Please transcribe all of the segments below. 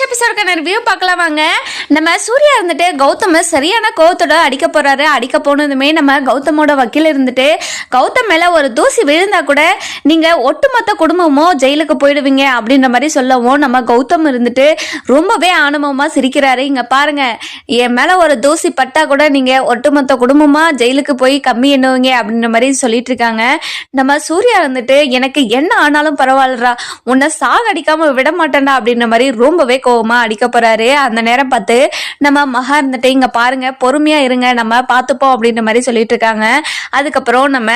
Next எபிசோடுக்கான review பார்க்கலாம் வாங்க. நம்ம சூர்யா இருந்துட்டு கௌதம சரியான கோவத்தோட அடிக்க போறாரு. அடிக்க போனதுமே நம்ம கௌதமோட வக்கீல் இருந்துட்டு கௌதம் மேல ஒரு தூசி விழுந்தா கூட நீங்க ஒட்டுமொத்த குடும்பமும் ஜெயிலுக்கு போயிடுவீங்க அப்படின்ற மாதிரி சொல்லவும் நம்ம கௌதம் இருந்துட்டு ரொம்பவே ஆணவமா சிரிக்கிறாரு. இங்க பாருங்க என் மேல ஒரு தூசி பட்டா கூட நீங்க ஒட்டுமொத்த குடும்பமா ஜெயிலுக்கு போய் கம்மி எண்ணுவீங்க அப்படின்ற மாதிரி சொல்லிட்டு இருக்காங்க. நம்ம சூர்யா இருந்துட்டு எனக்கு என்ன ஆனாலும் பரவாயில்லடா உன்னை சாகடிக்காம விட மாட்டேன்டா அப்படின்ற மாதிரி ரொம்பவே கோவமா அடிக்க போறாரு. அந்த நேரம் பார்த்து நம்ம மகா இருந்துட்டு இங்க பாருங்க பொறுமையா இருங்க நம்ம பார்த்துப்போம் அப்படின்ற மாதிரி சொல்லிட்டு இருக்காங்க. அதுக்கப்புறம் நம்ம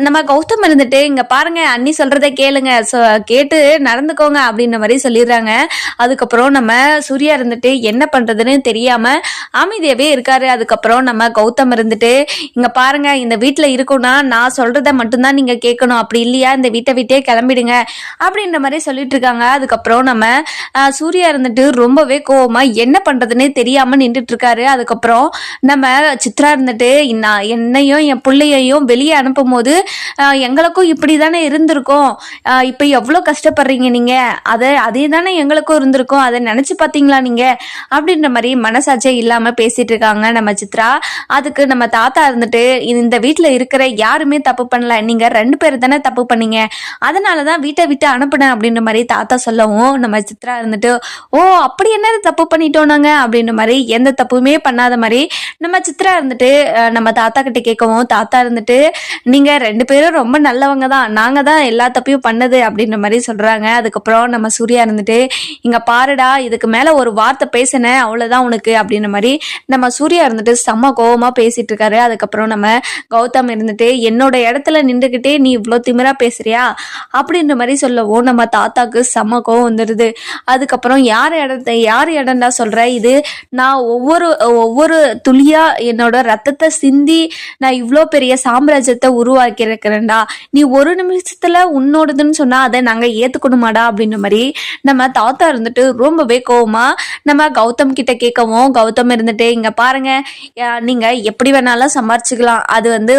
நம்ம கௌதம் இருந்துட்டு இங்க பாருங்க அண்ணி சொல்றதை கேளுங்க கேட்டு நடந்துக்கோங்க அப்படின்ற மாதிரி சொல்லிடுறாங்க. அதுக்கப்புறம் நம்ம சூர்யா இருந்துட்டு என்ன பண்றதுன்னு தெரியாம அமைதியாவே இருக்காரு. அதுக்கப்புறம் நம்ம கௌதம் இருந்துட்டு இங்க பாருங்க இந்த வீட்டுல இருக்கணும்னா நான் சொல்றத மட்டும்தான் நீங்க கேட்கணும் அப்படி இல்லையா? இந்த வீட்டை விட்டே கிளம்பிடுங்க அப்படின்ற மாதிரி சொல்லிட்டு இருக்காங்க. அதுக்கப்புறம் நம்ம ஆஹ், சூர்யா இருந்துட்டு ரொம்பவே கோவமா என்ன பண்றதுன்னே தெரியாம நின்றுட்டு இருக்காரு அதுக்கப்புறம் நம்ம சித்ரா இருந்துட்டு நான் என்னையும் என் பிள்ளையையும் வெளியே அனுப்பும் போது எங்களுக்கும் இப்படி தானே இருந்திருக்கும். இப்போ இப்ப எவ்வளோ கஷ்டப்படுறீங்க நீங்க? அதை அதே தானே எங்களுக்கும் இருந்திருக்கும். அதை நினைச்சு பார்த்தீங்களா நீங்க? அப்படின்ற மாதிரி மனசாட்சியே இல்லாம பேசிட்டு இருக்காங்க நம்ம சித்ரா. அதுக்கு நம்ம தாத்தா இருந்துட்டு இந்த வீட்டில் இருக்கிற யாருமே தப்பு பண்ணல. நீங்க ரெண்டு பேர் தானே தப்பு பண்ணீங்க. அதனாலதான் வீட்டை விட்டு அனுப்புனேன். அப்படின்ற மாதிரி தாத்தா சொல்லவும் நம்ம சித்ரா இருந்துட்டு ஓ அப்படி என்ன தப்பு பண்ணிட்டோம் நாங்க? அப்படின்ற மாதிரி எந்த தப்புமே பண்ணாத மாதிரி நம்ம சித்ரா இருந்துட்டு நம்ம தாத்தா கிட்ட கேட்கவும் தாத்தா இருந்துட்டு நீங்க ரெண்டு பேரும் ரொம்ப நல்லவங்க தான். நாங்க தான் எல்லா தப்பையும் பண்ணது. அப்படின்ற மாதிரி சொல்றாங்க. அதுக்கப்புறம் நம்ம சூர்யா இருந்துட்டு இங்க பாருடா இதுக்கு மேல ஒரு வார்த்தை பேசினேன் அவ்வளவுதான் உனக்கு. அப்படின்ற மாதிரி நம்ம சூர்யா இருந்துட்டு செம்ம கோவமா பேசிட்டு இருக்காரு. அதுக்கப்புறம் நம்ம கௌதம் இருந்துட்டு என்னோட இடத்துல நின்றுக்கிட்டே நீ இவ்வளோ திமிரா பேசுறியா? அப்படின்ற மாதிரி சொல்லவும் நம்ம தாத்தாக்கு செம்ம கோவம் வந்துடுது அதுக்கப்புறம் அப்புறம் யார் இடத்த யார் இடம்டா சொல்ற? இது நான் ஒவ்வொரு ஒவ்வொரு துளியா என்னோட ரத்தத்தை சிந்தி நான் இவ்வளோ பெரிய சாம்ராஜ்யத்தை உருவாக்கியிருக்கிறேன்டா. நீ ஒரு நிமிஷத்துல உன்னோடதுன்னு சொன்னா அதை நாங்கள் ஏத்துக்கணுமாடா அப்படின்ற மாதிரி நம்ம தாத்தா இருந்துட்டு ரொம்பவே கோவமா நம்ம கௌதம் கிட்ட கேட்கவும் கௌதம் இருந்துட்டு இங்க பாருங்க நீங்கள் நீங்க எப்படி வேணாலும் சம்பாரிச்சுக்கலாம். அது வந்து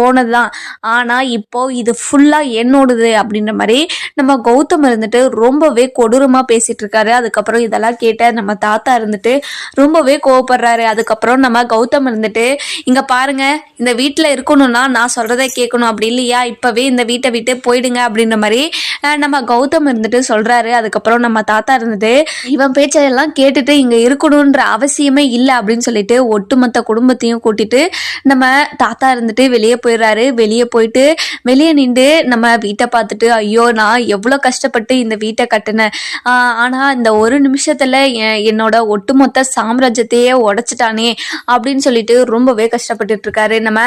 போனதுதான். ஆனா இப்போ இது ஃபுல்லா என்னோடது அப்படின்ற மாதிரி நம்ம கௌதம் இருந்துட்டு ரொம்பவே கொடூரமா பேசிட்டு இருக்காரு. அதுக்கப்புறம் இதெல்லாம் கேட்ட நம்ம தாத்தா இருந்துட்டு ரொம்பவே கோவப்படுறாரு. அதுக்கப்புறம் நம்ம கௌதம் இருந்துட்டு இங்க பாருங்க இந்த வீட்டுல இருக்கணும்னா நான் சொல்றதை கேட்கணும். அப்படி இல்லையா? இப்பவே இந்த வீட்டை விட்டு போயிடுங்க. அப்படின்ற மாதிரி நம்ம கௌதம் இருந்துட்டு சொல்றாரு. அதுக்கப்புறம் நம்ம தாத்தா இருந்துட்டு இவன் பேச்சையெல்லாம் கேட்டுட்டு இங்க இருக்கணும்ன்ற அவசியமே இல்லை. அப்படின்னு சொல்லிட்டு ஒட்டுமொத்த குடும்பத்தையும் கூட்டிட்டு நம்ம தாத்தா இருந்துட்டு வெளியே போயிடுறாரு. வெளியே போயிட்டு வெளியே நின்று நம்ம வீட்டை பார்த்துட்டு ஐயோ நான் எவ்வளோ கஷ்டப்பட்டு இந்த வீட்டை கட்டினேன். ஆனால் அந்த ஒரு நிமிஷத்துல என்னோட ஒட்டுமொத்த சாம்ராஜ்யத்தையே உடைச்சிட்டானே அப்படின்னு சொல்லிட்டு ரொம்பவே கஷ்டப்பட்டுட்டு இருக்காரு நம்ம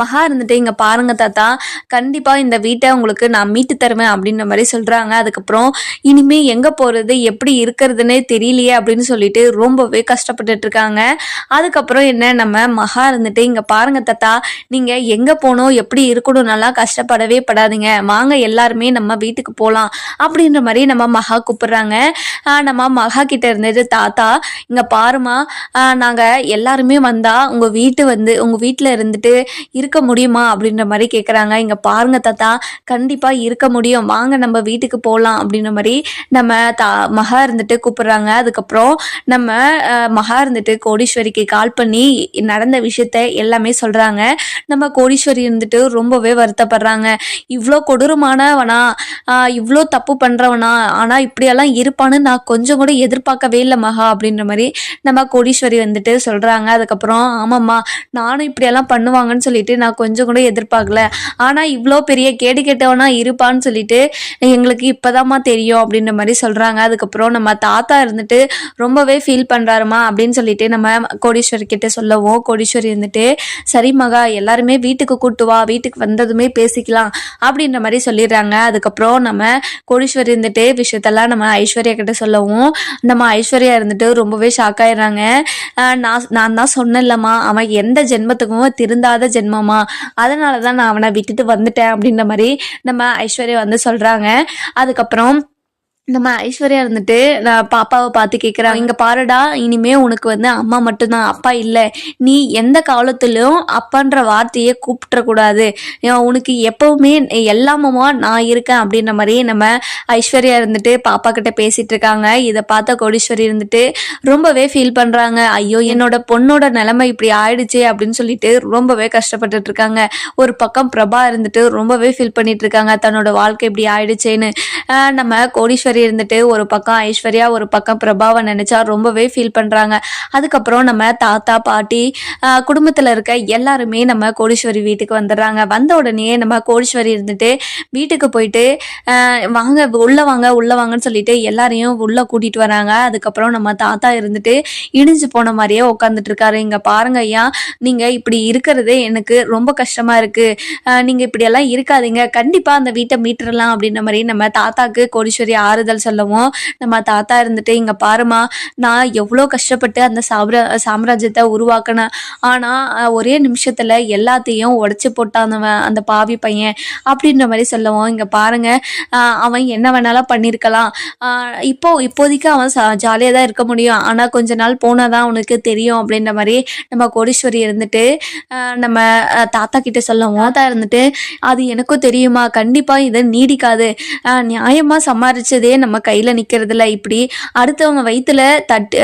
மகா இருந்துட்டு இங்க பாருங்க தாத்தா கண்டிப்பா இந்த வீட்டை உங்களுக்கு நான் மீட்டு தருவேன் அப்படின்ற மாதிரி சொல்றாங்க. அதுக்கப்புறம் இனிமே எங்க போறது எப்படி இருக்கிறதுனே தெரியலையே அப்படின்னு சொல்லிட்டு ரொம்பவே கஷ்டப்பட்டுட்டு இருக்காங்க அதுக்கப்புறம் என்ன நம்ம மகா இருந்துட்டு இங்க பாருங்க தாத்தா நீங்க எங்க போகணும் எப்படி இருக்கணும் நல்லா கஷ்டப்படவே படாதீங்க. வாங்க எல்லாருமே நம்ம வீட்டுக்கு போகலாம் அப்படின்ற மாதிரி நம்ம மகா கூப்பிடுறாங்க. நம்ம மகா கிட்ட இருந்தது. தாத்தா இங்க பாருமா நாங்க எல்லாருமே வந்தா உங்க வீட்டு வந்து உங்க வீட்டுல இருந்துட்டு இருக்க முடியுமா? அப்படின்ற மாதிரி கேக்குறாங்க. இங்க பாருங்க தாத்தா. கண்டிப்பா இருக்க முடியும். வாங்க நம்ம வீட்டுக்கு போகலாம் அப்படின்ற மாதிரி நம்ம தா மகா இருந்துட்டு கூப்பிடுறாங்க. அதுக்கப்புறம் நம்ம மகா இருந்துட்டு கோடீஸ்வரிக்கு கால் பண்ணி நடந்த விஷயத்த எல்லாமே சொல்றாங்க. நம்ம கோடீஸ்வரி இருந்துட்டு ரொம்பவே வருத்தப்படுறாங்க. இவ்வளோ கொடூரமானவனா. இவ்வளோ தப்பு பண்றவனா. ஆனா இப்படியெல்லாம் இருப்பான்னு நான் கொஞ்சம் கூட எதிர்பார்க்கவே இல்லை மகா அப்படின்ற மாதிரி நம்ம கோடீஸ்வரி வந்துட்டு சொல்கிறாங்க அதுக்கப்புறம் ஆமாம்மா நானும் இப்படியெல்லாம் பண்ணுவாங்கன்னு சொல்லிட்டு நான் கொஞ்சம் கூட எதிர்பார்க்கல. ஆனால் இவ்வளோ பெரிய கேடு கெட்டவனா இருப்பான்னு சொல்லிட்டு எங்களுக்கு இப்போதாம்மா தெரியும் அப்படின்ற மாதிரி சொல்கிறாங்க அதுக்கப்புறம் நம்ம தாத்தா இருந்துட்டு ரொம்பவே ஃபீல் பண்ணுறாருமா அப்படின்னு சொல்லிட்டு நம்ம கோடீஸ்வரி கிட்ட சொல்லவும் கோடீஸ்வரி இருந்துட்டு சரி மகா எல்லாருமே வீட்டுக்கு கூட்டு வா வீட்டுக்கு வந்ததுமே பேசிக்கலாம் அப்படின்ற மாதிரி சொல்லிடுறாங்க. அதுக்கப்புறம் நம்ம கோடீஸ்வரி இருந்துட்டு விஷயத்தெல்லாம் நம்ம ஐஸ்வர்யா கிட்ட சொல்லவும் நம்ம ஐஸ்வர்யா இருந்துட்டு ரொம்பவே ஷாக் ஆயிடுறாங்க. நான் நான் தான் சொன்னேன்லம்மா அவன் எந்த ஜென்மத்துக்கும் திருந்தாத ஜென்மமா அதனால தான் நான் அவனை விட்டுட்டு வந்துட்டேன் அப்படின்ற மாதிரி நம்ம ஐஸ்வர்யா வந்து சொல்கிறாங்க அதுக்கப்புறம் நம்ம ஐஸ்வர்யா இருந்துட்டு நான் பாப்பாவை பார்த்து கேட்குறான் இங்கே பாருடா இனிமே உனக்கு வந்து அம்மா மட்டும்தான் அப்பா இல்லை. நீ எந்த காலத்துலையும் அப்பான்ற வார்த்தையை கூப்பிட்றக்கூடாது உனக்கு எப்பவுமே எல்லாமுமா நான் இருக்கேன் அப்படின்ற மாதிரி நம்ம ஐஸ்வர்யா இருந்துட்டு பாப்பா கிட்ட பேசிட்டு இருக்காங்க. இதை பார்த்த கோடீஸ்வரி இருந்துட்டு ரொம்பவே ஃபீல் பண்ணுறாங்க ஐயோ என்னோட பொண்ணோட நிலைமை இப்படி ஆயிடுச்சு அப்படின்னு சொல்லிட்டு ரொம்பவே கஷ்டப்பட்டுட்டு இருக்காங்க. ஒரு பக்கம் பிரபா இருந்துட்டு ரொம்பவே ஃபீல் பண்ணிட்டு இருக்காங்க. தன்னோட வாழ்க்கை இப்படி ஆயிடுச்சேன்னு. நம்ம கோடீஸ்வரி இருந்துட்டு ஒரு பக்கம் ஐஸ்வர்யா ஒரு பக்கம் பிரபாவை நினைச்சா ரொம்பவே ஃபீல் பண்றாங்க. அதுக்கப்புறம் நம்ம தாத்தா பாட்டி குடும்பத்தில் குடும்பத்துல இருக்க எல்லாருமே நம்ம கோடீஸ்வரி வீட்டுக்கு வந்துடுறாங்க. வந்த உடனே நம்ம கோடீஸ்வரி இருந்துட்டு வீட்டுக்கு போயிட்டு வாங்க உள்ள வாங்க உள்ள வாங்கன்னு சொல்லிட்டு எல்லாரையும் உள்ள கூட்டிட்டு வராங்க. அதுக்கப்புறம் நம்ம தாத்தா இருந்துட்டு இடிஞ்சு போன மாதிரியே உட்காந்துட்டு இருக்காரு. இங்க பாருங்க ஐயா நீங்க இப்படி இருக்கிறது எனக்கு ரொம்ப கஷ்டமா இருக்கு. நீங்கள் நீங்க இப்படி எல்லாம் இருக்காதீங்க. கண்டிப்பா அந்த வீட்டை மீட்டுறலாம் அப்படின்ற மாதிரி நம்ம தாத்தாக்கு கோடீஸ்வரி ஆறுதல் சொல்லவும் நம்ம தாத்தா இருந்துட்டு இங்க பாருமா நான் எவ்வளோ கஷ்டப்பட்டு அந்த சாம்ரா சாம்ராஜ்யத்தை உருவாக்கினேன். ஆனா ஒரே நிமிஷத்துல எல்லாத்தையும் உடைச்சு போட்டான் அந்த பாவி பையன் அப்படின்ற மாதிரி சொல்லவும் இங்க பாருங்க அவன் என்ன வேணாலும் பண்ணியிருக்கலாம் இப்போ இப்போதைக்கு அவன் ஜாலியாக தான் இருக்க முடியும். ஆனால் கொஞ்ச நாள் போனால் தான் அவனுக்கு தெரியும் அப்படின்ற மாதிரி நம்ம கோடீஸ்வரி இருந்துட்டு நம்ம தாத்தா கிட்ட சொல்லவும் தாத்தா இருந்துட்டு அது எனக்கும் தெரியுமா? கண்டிப்பாக இதை நீடிக்காது. நியாயமாக நியாயமா சமாளிச்சதே நம்ம கையில் நிற்கிறதுல இப்படி அடுத்தவங்க வயித்துல தட்டு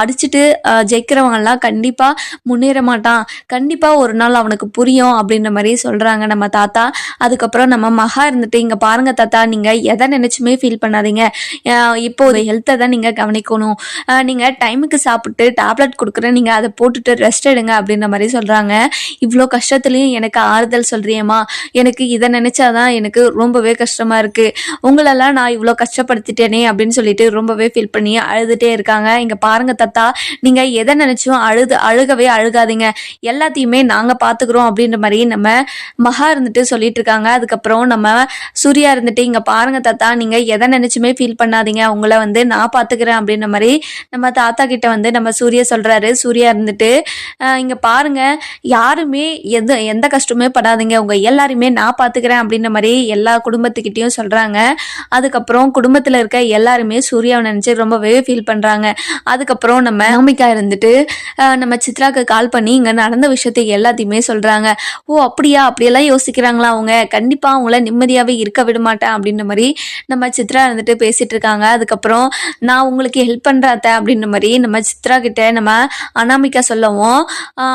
அடிச்சுட்டு அடிச்சிட்டு ஜெயிக்கிறவங்கலாம் கண்டிப்பாக முன்னேற மாட்டான். கண்டிப்பாக ஒரு நாள் அவனுக்கு புரியும் அப்படின்ற மாதிரி சொல்கிறாங்க நம்ம தாத்தா. அதுக்கப்புறம் நம்ம மகா இருந்துட்டு இங்கே பாருங்க தாத்தா நீங்கள் எதை நினச்சுமே ஃபீல் பண்ணாதீங்க. இப்போ ஒரு ஹெல்த்தை தான் நீங்கள் கவனிக்கணும். நீங்கள் டைமுக்கு சாப்பிட்டு டேப்லெட் கொடுக்குறேன். நீங்கள் அதை போட்டுட்டு ரெஸ்ட் எடுங்க அப்படின்ற மாதிரி சொல்கிறாங்க இவ்வளோ கஷ்டத்துலேயும் எனக்கு ஆறுதல் சொல்கிறியம்மா எனக்கு இதை நினச்சாதான் எனக்கு ரொம்பவே கஷ்டமாக இருக்குது உங்களெல்லாம் நான் இவ்வளோ கஷ்டப்பட்டு கஷ்டப்படுத்திட்டேனே அப்படின்னு சொல்லிட்டு ரொம்பவே ஃபீல் பண்ணி அழுதுகிட்டே இருக்காங்க. இங்கே பாருங்க தத்தா நீங்கள் எதை நினச்சும் அழுது அழுகவே அழுகாதீங்க. எல்லாத்தையுமே நாங்கள் பார்த்துக்குறோம் அப்படின்ற மாதிரி நம்ம மகா இருந்துட்டு சொல்லிட்டு இருக்காங்க. அதுக்கப்புறம் நம்ம சூர்யா இருந்துட்டு இங்கே பாருங்க தாத்தா நீங்கள் எதை நினச்சுமே ஃபீல் பண்ணாதீங்க. உங்களை வந்து நான் பார்த்துக்கிறேன் அப்படின்ற மாதிரி நம்ம தாத்தா கிட்ட வந்து நம்ம சூர்யா சொல்கிறாரு சூர்யா இருந்துட்டு இங்கே இங்க பாருங்க. யாருமே எது எந்த கஷ்டமே படாதீங்க. உங்க எல்லாருமே நான் பார்த்துக்கிறேன் அப்படின்ற மாதிரி எல்லா குடும்பத்துக்கிட்டையும் சொல்றாங்க. அதுக்கப்புறம் குடும்பத்தில் இருக்க எல்லாருமே சூர்யாவை நினச்சி ரொம்பவே ஃபீல் பண்ணுறாங்க அதுக்கப்புறம் நம்ம நம்பிக்கா இருந்துட்டு நம்ம சித்ராக்கு கால் பண்ணி இங்கே நடந்த விஷயத்தை எல்லாத்தையுமே சொல்கிறாங்க ஓ அப்படியா? அப்படியெல்லாம் யோசிக்கிறாங்களா அவங்க? கண்டிப்பாக அவங்கள நிம்மதியாகவே இருக்க விட மாட்டேன் அப்படின்ற மாதிரி நம்ம சித்ரா இருந்துட்டு பேசிட்டு இருக்காங்க. அதுக்கப்புறம் நான் உங்களுக்கு ஹெல்ப் பண்ணுறாத்த அப்படின்ற மாதிரி நம்ம சித்ரா கிட்ட நம்ம அனாமிகா சொல்லவும்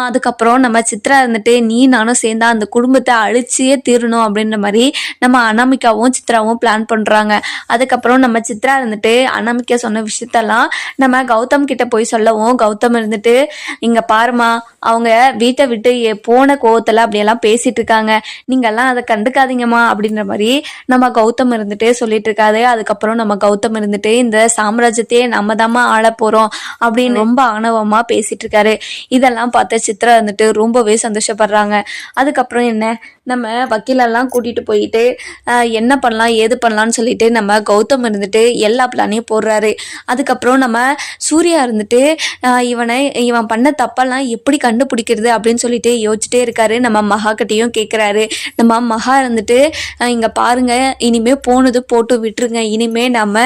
அதுக்கப்புறம் நம்ம சித்ரா இருந்துட்டு நீ நானும் சேர்ந்தா அந்த குடும்பத்தை அழிச்சியே தீரணும் அப்படின்ற மாதிரி நம்ம அனாமிகாவும் சித்ராவும் பிளான் பண்ணுறாங்க அதுக்கப்புறம் நம்ம சித்ரா இருந்துட்டு அனாமிக்கா சொன்ன விஷயத்தெல்லாம் நம்ம கௌதம் கிட்ட போய் சொல்லவும். கௌதம் இருந்துட்டு இங்க பாருமா அவங்க வீட்டை விட்டு போன கோவத்துல அப்படியெல்லாம் பேசிட்டு இருக்காங்க. நீங்கெல்லாம் அதை கண்டுக்காதீங்கம்மா அப்படின்ற மாதிரி நம்ம கௌதம் இருந்துட்டு சொல்லிட்டு இருக்காது அதுக்கப்புறம் நம்ம கௌதம் இருந்துட்டு இந்த சாம்ராஜ்யத்தையே நம்ம தாமா ஆள போறோம் அப்படின்னு ரொம்ப ஆணவமா பேசிட்டு இருக்காரு. இதெல்லாம் பார்த்து சித்ரா இருந்துட்டு ரொம்பவே சந்தோஷப்படுறாங்க. அதுக்கப்புறம் என்ன? நம்ம வக்கீலெல்லாம் கூட்டிகிட்டு போயிட்டு என்ன பண்ணலாம் ஏது பண்ணலாம்னு சொல்லிட்டு நம்ம கௌதம் இருந்துட்டு எல்லா பிளானையும் போடுறாரு. அதுக்கப்புறம் நம்ம சூர்யா இருந்துட்டு இவனை இவன் பண்ண தப்பெல்லாம் எப்படி கண்டுபிடிக்கிறது அப்படின்னு சொல்லிட்டு யோசிச்சுட்டே இருக்காரு. நம்ம மகா கிட்டேயும் கேட்குறாரு நம்ம மகா இருந்துட்டு இங்கே பாருங்க இனிமேல் போனது போட்டு விட்டுருங்க. இனிமேல் நம்ம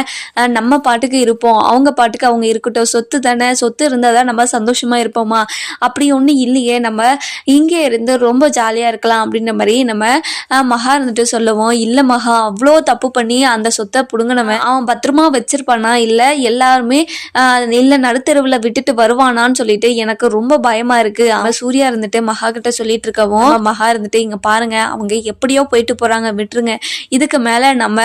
நம்ம பாட்டுக்கு இருப்போம். அவங்க பாட்டுக்கு அவங்க இருக்கட்டும். சொத்து தானே சொத்து இருந்தால் தான் நம்ம சந்தோஷமாக இருப்போமா? அப்படி ஒன்றும் இல்லையே. நம்ம இங்கே இருந்து ரொம்ப ஜாலியாக இருக்கலாம் அப்படின்ற மாதிரி நம்ம மகா இருந்துட்டு சொல்லுவோம் இல்லை மகா அவ்வளோ தப்பு பண்ணி அந்த சொத்தை பிடுங்கினவன் அவன் பத்திரமா வச்சிருப்பானா? இல்லை எல்லாருமே இல்லை நடுத்தெருவில் விட்டுட்டு வருவானான்னு சொல்லிட்டு எனக்கு ரொம்ப பயமா இருக்கு. அவன் சூர்யா இருந்துட்டு மகா கிட்ட சொல்லிட்டு இருக்கவும் மகா இருந்துட்டு இங்க பாருங்க அவங்க எப்படியோ போயிட்டு போறாங்க விட்டுருங்க. இதுக்கு மேல நம்ம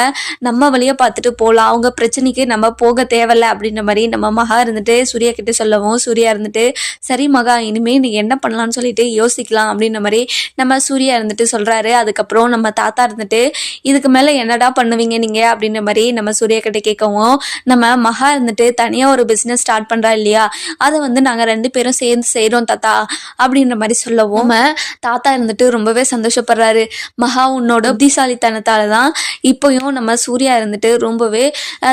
நம்ம வழியா பார்த்துட்டு போகலாம் அவங்க பிரச்சனைக்கு நம்ம போக தேவையில்ல அப்படின்ற மாதிரி நம்ம மகா இருந்துட்டு சூர்யா கிட்ட சொல்லவும் சூர்யா இருந்துட்டு சரி மகா இனிமே நீ என்ன பண்ணலாம்னு சொல்லிட்டு யோசிக்கலாம். அப்படின்ற மாதிரி நம்ம சூர்யா இருந்துட்டு சொல்கிறாரு அதுக்கப்புறம் நம்ம தாத்தா இருந்துட்டு இதுக்கு மேலே என்னடா பண்ணுவீங்க நீங்கள் அப்படின்ற மாதிரி நம்ம சூர்யா கிட்ட கேட்கவும் நம்ம மகா இருந்துட்டு தனியாக ஒரு பிஸ்னஸ் ஸ்டார்ட் பண்ணுறா இல்லையா? அதை வந்து நாங்கள் ரெண்டு பேரும் சேர்ந்து செய்கிறோம் தாத்தா. அப்படின்ற மாதிரி சொல்லவும் நம்ம தாத்தா இருந்துட்டு ரொம்பவே சந்தோஷப்படுறாரு. மகா உன்னோட புத்திசாலித்தனத்தால தான் இப்போயும் நம்ம சூர்யா இருந்துட்டு ரொம்பவே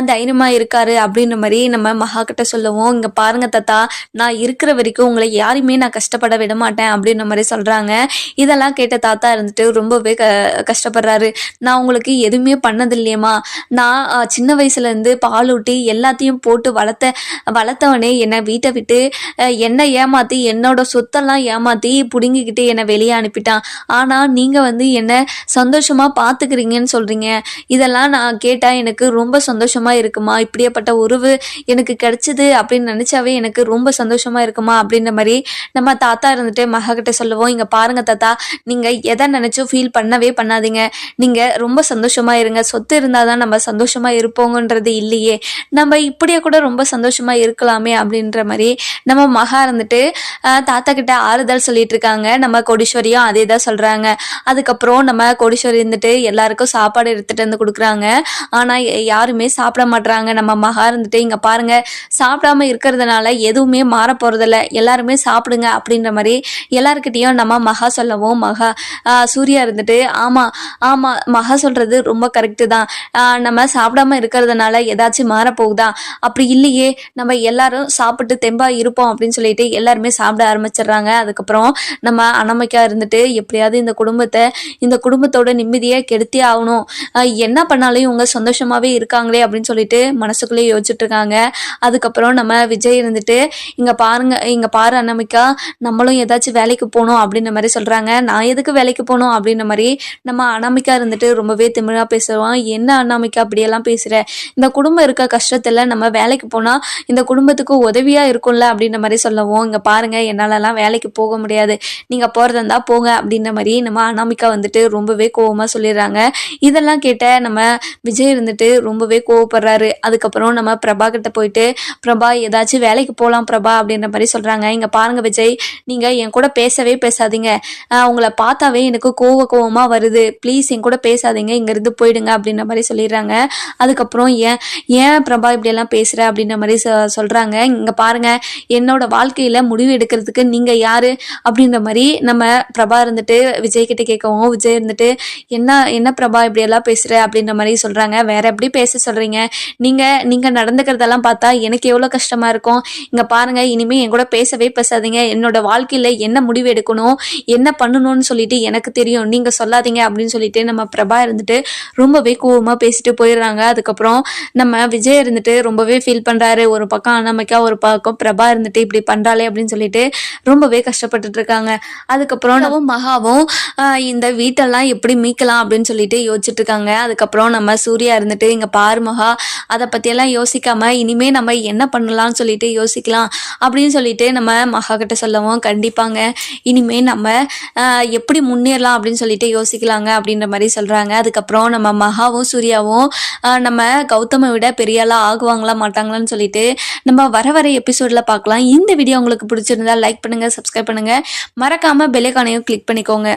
தைரியமாக இருக்காரு அப்படின்ற மாதிரி நம்ம மகா கிட்ட சொல்லவும் இங்கே பாருங்க தாத்தா நான் இருக்கிற வரைக்கும் உங்களை யாரையுமே நான் கஷ்டப்பட விட மாட்டேன். அப்படின்ற மாதிரி சொல்கிறாங்க இதெல்லாம் கேட்ட தாத்தா இருந்துட்டு வந்துட்டு ரொம்பவே க கஷ்டப்படுறாரு. நான் உங்களுக்கு எதுவுமே பண்ணது இல்லையம்மா. நான் சின்ன வயசுலேருந்து பாலூட்டி எல்லாத்தையும் போட்டு வளர்த்த வளர்த்தவனே என்னை வீட்டை விட்டு என்னை ஏமாற்றி என்னோட சொத்தெல்லாம் ஏமாற்றி பிடுங்கிக்கிட்டு என்னை வெளியே அனுப்பிட்டான். ஆனால் நீங்கள் வந்து என்னை சந்தோஷமாக பார்த்துக்கிறீங்கன்னு சொல்கிறீங்க இதெல்லாம் நான் கேட்டால் எனக்கு ரொம்ப சந்தோஷமாக இருக்குமா? இப்படியேப்பட்ட உறவு எனக்கு கிடைச்சிது அப்படின்னு நினச்சாவே எனக்கு ரொம்ப சந்தோஷமாக இருக்குமா? அப்படின்ற மாதிரி நம்ம தாத்தா இருந்துட்டு மகக்கிட்ட சொல்லுவோம். இங்கே பாருங்க தாத்தா நீங்கள் எதை நினச்சும் ஃபீல் பண்ணவே பண்ணாதீங்க. நீங்கள் ரொம்ப சந்தோஷமாக இருங்க. சொத்து இருந்தால் தான் நம்ம சந்தோஷமாக இருப்போங்கன்றது இல்லையே. நம்ம இப்படியே கூட ரொம்ப சந்தோஷமாக இருக்கலாமே அப்படின்ற மாதிரி நம்ம மகா இருந்துட்டு தாத்தா கிட்ட ஆறுதல் சொல்லிட்டு இருக்காங்க. நம்ம கோடீஸ்வரியும் அதே தான் சொல்கிறாங்க அதுக்கப்புறம் நம்ம கோடீஸ்வரி இருந்துட்டு எல்லாருக்கும் சாப்பாடு எடுத்துகிட்டு வந்து கொடுக்குறாங்க. ஆனால் யாருமே சாப்பிட மாட்டுறாங்க நம்ம மகா இருந்துட்டு இங்கே பாருங்க சாப்பிடாம இருக்கிறதுனால எதுவுமே மாற போகிறதில்ல எல்லாருமே சாப்பிடுங்க அப்படின்ற மாதிரி எல்லாருக்கிட்டேயும் நம்ம மகா சொல்லவும் மகா சூர்யா இருந்துட்டு ஆமாம் ஆமாம் மகா சொல்கிறது ரொம்ப கரெக்டு தான். நம்ம சாப்பிடாம இருக்கிறதுனால ஏதாச்சும் மாறப்போகுதா? அப்படி இல்லையே. நம்ம எல்லாரும் சாப்பிட்டு தெம்பா இருப்போம் அப்படின்னு சொல்லிட்டு எல்லாருமே சாப்பிட ஆரம்பிச்சிடுறாங்க. அதுக்கப்புறம் நம்ம அனமைக்கா இருந்துட்டு எப்படியாவது இந்த குடும்பத்தை இந்த குடும்பத்தோட நிம்மதியை கெடுத்தே ஆகணும். என்ன பண்ணாலும் இவங்க சந்தோஷமாவே இருக்காங்களே அப்படின்னு சொல்லிட்டு மனசுக்குள்ளே யோசிச்சுட்டு இருக்காங்க அதுக்கப்புறம் நம்ம விஜய் இருந்துட்டு இங்க பாருங்க இங்க பாரு அன்னமிக்கா நம்மளும் ஏதாச்சும் வேலைக்கு போகணும் அப்படின்ற மாதிரி சொல்றாங்க. நான் எதுக்கு வேலைக்கு போகணும் அப்படின்ற மாதிரி நம்ம அனாமிக்கா இருந்துட்டு ரொம்பவே திமிழா பேசுவோம் என்ன அனாமிக்கா அப்படியெல்லாம் பேசுற? இந்த குடும்பம் இருக்க கஷ்டத்துல நம்ம வேலைக்கு போனா இந்த குடும்பத்துக்கு உதவியா இருக்கும்ல அப்படின்ற மாதிரி சொல்லவும். இங்க பாருங்க என்னாலலாம் வேலைக்கு போக முடியாது. நீங்க போறதா இருந்தால் போங்க அப்படின்ற மாதிரி நம்ம அனாமிக்கா வந்துட்டு ரொம்பவே கோவமா சொல்லிடுறாங்க. இதெல்லாம் கேட்ட நம்ம விஜய் இருந்துட்டு ரொம்பவே கோவப்படுறாரு. அதுக்கப்புறம் நம்ம பிரபா கிட்ட போயிட்டு பிரபா ஏதாச்சும் வேலைக்கு போகலாம் பிரபா அப்படின்ற மாதிரி சொல்றாங்க. இங்க பாருங்க விஜய் நீங்க என் கூட பேசவே பேசாதீங்க. உங்களை பார்த்தாவே எனக்கு கோவ கோவமாக வருது. ப்ளீஸ் என் கூட பேசாதீங்க. இங்கேருந்து போயிடுங்க அப்படின்ற மாதிரி சொல்லிடுறாங்க. அதுக்கப்புறம் ஏன் ஏன் பிரபா இப்படியெல்லாம் பேசுகிற அப்படின்ற மாதிரி சொ- சொல்கிறாங்க இங்கே பாருங்க என்னோட வாழ்க்கையில் முடிவு எடுக்கிறதுக்கு நீங்கள் யார் அப்படின்ற மாதிரி நம்ம பிரபா இருந்துட்டு விஜய் கிட்ட கேட்கவும் விஜய் இருந்துட்டு என்ன என்ன பிரபா இப்படியெல்லாம் பேசுகிற அப்படின்ற மாதிரி சொல்கிறாங்க வேற எப்படி பேச சொல்கிறீங்க நீங்கள் நீங்கள் நடந்துக்கிறதெல்லாம் பார்த்தா எனக்கு எவ்வளோ கஷ்டமாக இருக்கும். இங்கே பாருங்கள் இனிமேல் என் கூட பேசவே பேசாதீங்க. என்னோட வாழ்க்கையில் என்ன முடிவு எடுக்கணும்? என்ன பண்ணணும்னு சொல்லிட்டு எனக்கு தெரியும். நீங்க சொல்லாதீங்க அப்படின்னு சொல்லிட்டு நம்ம பிரபா இருந்துட்டு ரொம்பவே கோவமா பேசிட்டு போயிடுறாங்க. அதுக்கப்புறம் நம்ம விஜய் இருந்துட்டு ரொம்பவே ஃபீல் பண்றாரு. ஒரு பக்கம் அனாமிக்கா ஒரு பக்கம் பிரபா இருந்துட்டு இப்படி பண்றாளே அப்படின்னு சொல்லிட்டு ரொம்பவே கஷ்டப்பட்டுட்டு இருக்காங்க. அதுக்கப்புறம் நம்ம மகாவும் இந்த வீட்டெல்லாம் எப்படி மீக்கலாம் அப்படின்னு சொல்லிட்டு யோசிச்சுட்டு இருக்காங்க. அதுக்கப்புறம் நம்ம சூர்யா இருந்துட்டு இங்க பாரு மகா அதை பற்றியெல்லாம் யோசிக்காம இனிமே நம்ம என்ன பண்ணலாம்னு சொல்லிட்டு யோசிக்கலாம். அப்படின்னு சொல்லிட்டு நம்ம மகா கிட்ட சொல்லவும் கண்டிப்பாங்க. இனிமே நம்ம எப்படி முன்னேறலாம்? அப்படின்னு சொல்லிட்டு யோசிக்கலாங்க அப்படின்ற மாதிரி சொல்கிறாங்க அதுக்கப்புறம் நம்ம மகாவும் சூர்யாவும் நம்ம கௌதமை விட பெரிய ஆகுவாங்களா மாட்டாங்களான்னு சொல்லிட்டு நம்ம வர வர எபிசோட்ல பார்க்கலாம். இந்த வீடியோ உங்களுக்கு பிடிச்சிருந்தா லைக் பண்ணுங்கள் சப்ஸ்கிரைப் பண்ணுங்கள் மறக்காமல் பெல்லைக்கானையும் கிளிக் பண்ணிக்கோங்க.